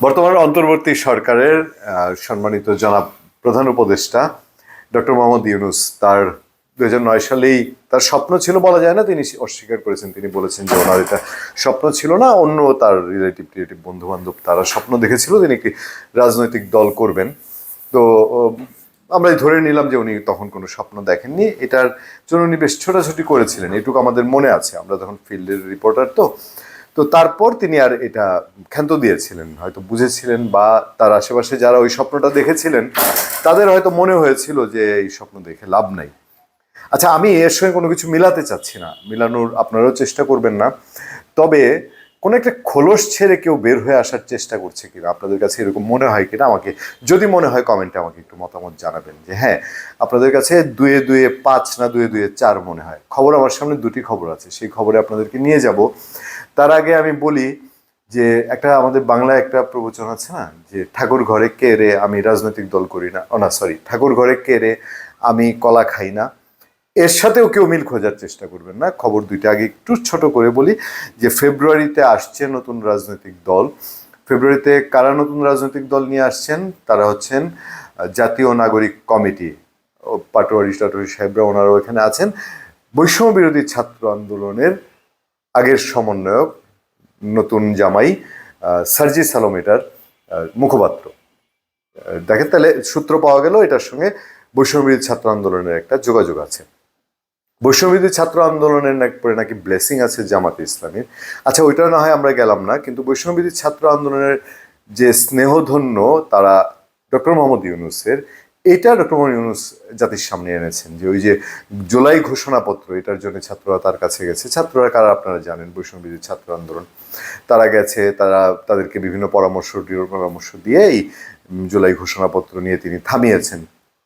বর্তমান অন্তর্বর্তী সরকারের সম্মানিত জনাব প্রধান উপদেষ্টা ডক্টর মোহাম্মদ ইউনুস, তার দুই নয় সালেই তার স্বপ্ন ছিল বলা যায় না, তিনি অস্বীকার করেছেন, তিনি বলেছেন যে ওনার এটা স্বপ্ন ছিল না, অন্য তার রিলেটিভ রিলেটিভ বন্ধু বান্ধব তারা স্বপ্ন দেখেছিল তিনি একটি রাজনৈতিক দল করবেন। তো আমরা ধরে নিলাম যে উনি তখন কোনো স্বপ্ন দেখেননি, এটার জন্য উনি বেশ ছোটাছুটি করেছিলেন, এটুকু আমাদের মনে আছে, আমরা তখন ফিল্ডের রিপোর্টার তো তো তারপর তিনি আর এটা ক্ষান্ত দিয়েছিলেন। হয়তো বুঝেছিলেন বা তার আশেপাশে যারা ওই স্বপ্নটা দেখেছিলেন, তাদের হয়তো মনে হয়েছিল যে এই স্বপ্ন দেখে লাভ নাই। আচ্ছা আমি এর সঙ্গে কোনো কিছু মিলাতে চাচ্ছি না। মিলানোর আপনারাও চেষ্টা করবেন না। তবে কোনো একটা খোলস ছেড়ে কেউ বের হয়ে আসার চেষ্টা করছে কিনা, আপনাদের কাছে এরকম মনে হয় কিনা আমাকে? যদি মনে হয় কমেন্টে আমাকে একটু মতামত জানাবেন যে হ্যাঁ আপনাদের কাছে দুয়ে দুয়ে পাঁচ না দুয়ে দুয়ে চার মনে হয়। খবর আমার সামনে দুটি খবর আছে, সেই খবরে আপনাদেরকে নিয়ে যাব। তার আগে আমি বলি যে একটা আমাদের বাংলায় একটা প্রবচন আছে না, যে ঠাকুর ঘরে কে রে আমি রাজনৈতিক দল করি না। ও না সরি ঠাকুর ঘরে কে রে আমি কলা খাই না। এর সাথেও কেউ মিল খোঁজার চেষ্টা করবেন না। খবর দুইটা আগে একটু ছোট করে বলি যে ফেব্রুয়ারিতে আসছে নতুন রাজনৈতিক দল। ফেব্রুয়ারিতে কারা নতুন রাজনৈতিক দল নিয়ে আসছেন? তারা হচ্ছেন জাতীয় নাগরিক কমিটি। পাটোয়ারি, টাটোয়ারি সাহেবরা ওনারাও এখানে আছেন। বৈষম্য বিরোধী ছাত্র আন্দোলনের আগের সমন্বয়ক, নতুন জামাই সার্জি সালোমেটার মুখপাত্র। দেখেন তাহলে সূত্র পাওয়া গেল, এটার সঙ্গে বৈষম্যবিরোধী ছাত্র আন্দোলনের একটা যোগাযোগ আছে। বৈষম্যবিরোধী ছাত্র আন্দোলনের পরে নাকি ব্লেসিং আছে জামাতে ইসলামীর। আচ্ছা ওইটা না হয় আমরা গেলাম না, কিন্তু বৈষম্যবিরোধী ছাত্র আন্দোলনের যে স্নেহধন্য তারা ডক্টর মোহাম্মদ ইউনুসের এটা ডক্টর মোহাম্মদ ইউনুস জাতির সামনে এনেছেন, যে ওই যে জুলাই ঘোষণাপত্র, এটার জন্য ছাত্ররা তার কাছে গেছে। ছাত্ররা কারা আপনারা জানেন বৈষম্যবিরোধী ছাত্র আন্দোলন। তারা গেছে, তারা তাদেরকে বিভিন্ন পরামর্শ পরামর্শ দিয়ে এই জুলাই ঘোষণাপত্র নিয়ে তিনি থামিয়েছেন।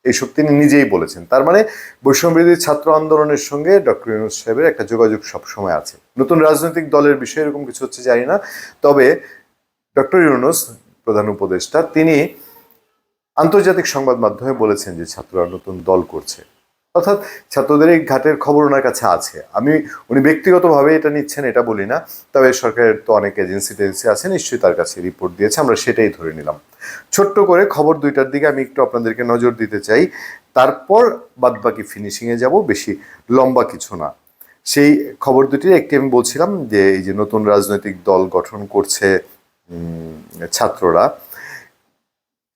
এইসব তিনি নিজেই বলেছেন। তার মানে বৈষম্যবিরোধী ছাত্র আন্দোলনের সঙ্গে ডক্টর ইউনুস সাহেবের একটা যোগাযোগ সবসময় আছে। নতুন রাজনৈতিক দলের বিষয়ে এরকম কিছু হচ্ছে জানি না, তবে ডক্টর ইউনুস প্রধান উপদেষ্টা, তিনি আন্তর্জাতিক সংবাদ মাধ্যমে বলেছেন যে ছাত্ররা নতুন দল করছে। অর্থাৎ ছাত্রদের এই ঘাটের খবর ওনার কাছে আছে। আমি, উনি ব্যক্তিগতভাবে এটা নিচ্ছেন, এটা বলি না। তবে সরকারের তো অনেক এজেন্সি টেজেন্সি আছে, নিশ্চয়ই তার কাছে রিপোর্ট দিয়েছে, আমরা সেটাই ধরে নিলাম। ছোট্ট করে খবর দুইটার দিকে আমি একটু আপনাদেরকে নজর দিতে চাই। তারপর বাদবাকি ফিনিশিংয়ে যাব, বেশি লম্বা কিছু না। সেই খবর দুটির একটি আমি বলছিলাম যে, এই যে নতুন রাজনৈতিক দল গঠন করছে ছাত্ররা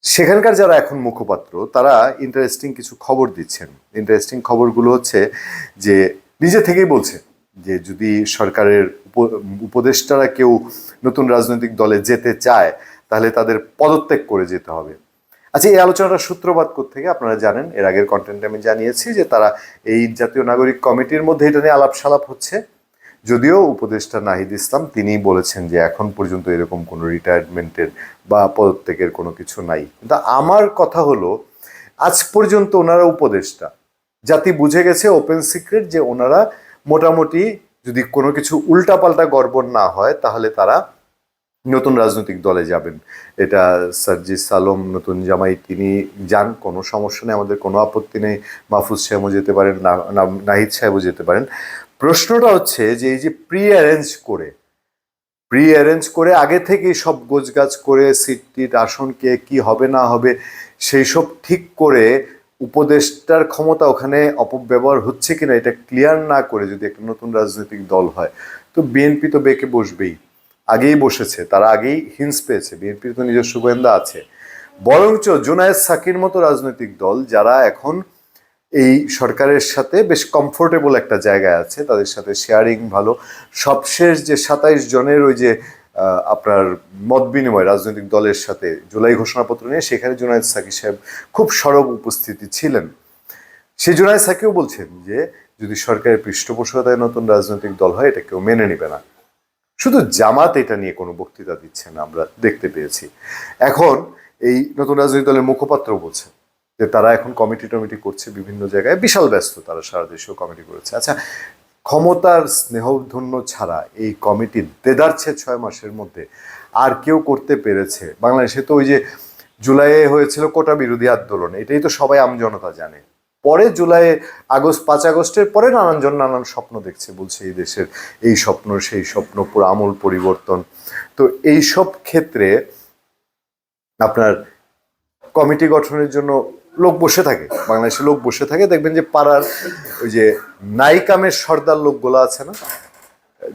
সেখানকার যারা এখন মুখপাত্র, তারা ইন্টারেস্টিং কিছু খবর দিচ্ছেন। ইন্টারেস্টিং খবরগুলো হচ্ছে যে, নিজে থেকেই বলছে যে, যদি সরকারের উপ- উপদেষ্টারা কেউ নতুন রাজনৈতিক দলে যেতে চায়, তাহলে তাদের পদত্যাগ করে যেতে হবে। আচ্ছা এই আলোচনাটার সূত্রপাত থেকে আপনারা জানেন? এর আগের কন্টেন্টে আমি জানিয়েছি যে, তারা এই জাতীয় নাগরিক কমিটির মধ্যে এটা নিয়ে আলাপ সালাপ হচ্ছে। যদিও উপদেষ্টা নাহিদ ইসলাম তিনি বলেছেন যে এখন পর্যন্ত এরকম কোনো রিটায়ারমেন্টের বা পদত্যাগের কোনো কিছু নাই। কিন্তু আমার কথা হলো, আজ পর্যন্ত ওনারা উপদেষ্টা। জাতি বুঝে গেছে ওপেন সিক্রেট যে ওনারা মোটামুটি যদি কোনো কিছু উল্টাপাল্টা গড়বড় না হয়, তাহলে তারা নতুন রাজনৈতিক দলে যাবেন। এটা সার্জিস আলম নতুন জামাই, তিনি যান, কোনো সমস্যা নেই, আমাদের কোনো আপত্তি নেই। মাহফুজ সাহেবও যেতে পারেন নাহিদ সাহেবও যেতে পারেন। প্রশ্নটা হচ্ছে যে এই যে প্রি অ্যারেঞ্জ করে প্রি অ্যারেঞ্জ করে আগে থেকেই সব গোছগাছ করে, সিট টিট, আসন কে, কি হবে না হবে, সেই সব ঠিক করে উপদেষ্টার ক্ষমতা ওখানে অপব্যবহার হচ্ছে কিনা এটা ক্লিয়ার না করে যদি একটা নতুন রাজনৈতিক দল হয়, তো বিএনপি তো বেঁকে বসবেই। আগেই বসেছে, তারা আগেই হিন্স পেয়েছে বিএনপির তো নিজস্ব গোয়েন্দা আছে। বরঞ্চ জোনায়েদ সাকির মতো রাজনৈতিক দল যারা এখন এই সরকারের সাথে বেশ কমফোর্টেবল একটা জায়গায় আছে, তাদের সাথে শেয়ারিং ভালো। সবশেষ যে সাতাইশ জনের ওই যে আপনার মত বিনিময় রাজনৈতিক দলের সাথে জুলাই ঘোষণাপত্র নিয়ে, সেখানে জুনায়েদ সাকি সাহেব খুব সরব উপস্থিতি ছিলেন। সেই জুনায়েদ সাকিও বলছেন যে, যদি সরকারের পৃষ্ঠপোষকতায় নতুন রাজনৈতিক দল হয়, এটা কেউ মেনে নেবে না। শুধু জামাত এটা নিয়ে কোনো বক্তৃতা দিচ্ছে না, আমরা দেখতে পেয়েছি। এখন এই নতুন রাজনৈতিক দলের মুখপাত্র বলছে যে তারা এখন কমিটি টমিটি করছে বিভিন্ন জায়গায়। বিশাল ব্যস্ত তারা সারা দেশেও কমিটি করেছে। আচ্ছা ক্ষমতার স্নেহধন্য ছাড়া এই কমিটি দেদারছে ছয় মাসের মধ্যে। আর কেউ করতে পেরেছে। বাংলাদেশে তো ওই যে জুলাইয়ে হয়েছিল কোটা বিরোধী আন্দোলন। এটাই তো সবাই আমজনতা জানে। পরে জুলাই, আগস্ট, পাঁচ আগস্টের পরে নানানজন নানান স্বপ্ন দেখছে, বলছে এই দেশের এই স্বপ্ন, সেই স্বপ্ন, পুরো আমূল পরিবর্তন। তো এই সব ক্ষেত্রে আপনার কমিটি গঠনের জন্য লোক বসে থাকে বাংলাদেশে লোক বসে থাকে, দেখবেন যে পাড়ার ওই যে নাইকামের সর্দার লোকগুলো আছে না,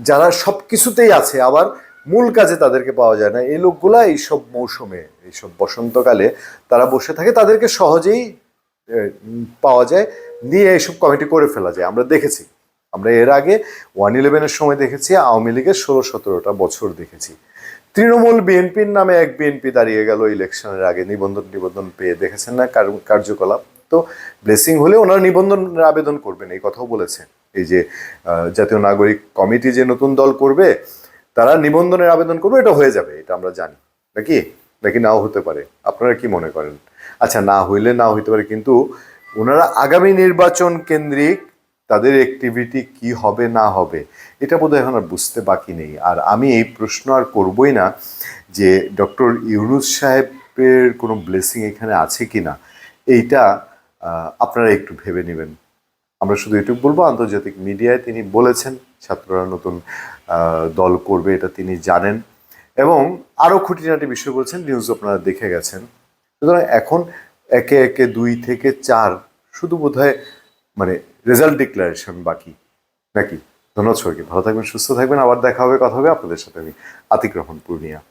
যারা সব কিছুতেই আছে, আবার মূল কাজে তাদেরকে পাওয়া যায় না। এই লোকগুলা এইসব মৌসুমে, এইসব বসন্তকালে তারা বসে থাকে, তাদেরকে সহজেই পাওয়া যায়, নিয়ে এইসব কমিটি করে ফেলা যায়। আমরা দেখেছি, আমরা এর আগে ওয়ান ইলেভেনের সময় দেখেছি, আওয়ামী লীগের ষোলো সতেরোটা বছর দেখেছি। তৃণমূল বিএনপির নামে এক বিএনপি দাঁড়িয়ে গেল ইলেকশনের আগে। নিবন্ধন নিবন্ধন পেয়ে দেখেছেন না কার- কার্যকলাপ? তো ব্লেসিং হলে ওনারা নিবন্ধনের আবেদন করবেন, এই কথাও বলেছেন। এই যে জাতীয় নাগরিক কমিটি যে নতুন দল করবে, তারা নিবন্ধনের আবেদন করবে, এটা হয়ে যাবে, এটা আমরা জানি। নাকি? নাকি নাও হতে পারে? আপনারা কি মনে করেন? আচ্ছা না হইলে না হইতে পারে, কিন্তু ওনারা আগামী নির্বাচন কেন্দ্রিক তাদের অ্যাক্টিভিটি কি হবে, না হবে, এটা বোধহয় এখন আর বুঝতে বাকি নেই। আর আমি এই প্রশ্ন আর করবই না যে ডক্টর ইউনুস সাহেবের কোনো ব্লেসিং এখানে আছে কি না এইটা আপনারা একটু ভেবে নেবেন। আমরা শুধু এটুকু বলব, আন্তর্জাতিক মিডিয়ায় তিনি বলেছেন, ছাত্ররা নতুন দল করবে, এটা তিনি জানেন। এবং আরও খুঁটিনাটি বিষয় বলছেন নিউজ আপনারা দেখে গেছেন। সুতরাং এখন একে একে দুই থেকে চার, শুধু বোধহয় মানে রেজাল্ট ডিক্লারেশন বাকি। নাকি? ধন্যবাদ সবাইকে। ভালো থাকবেন, সুস্থ থাকবেন। আবার দেখা হবে, কথা হবে আপনাদের সাথে আমি আতিক রহমান, পূর্ণিয়া।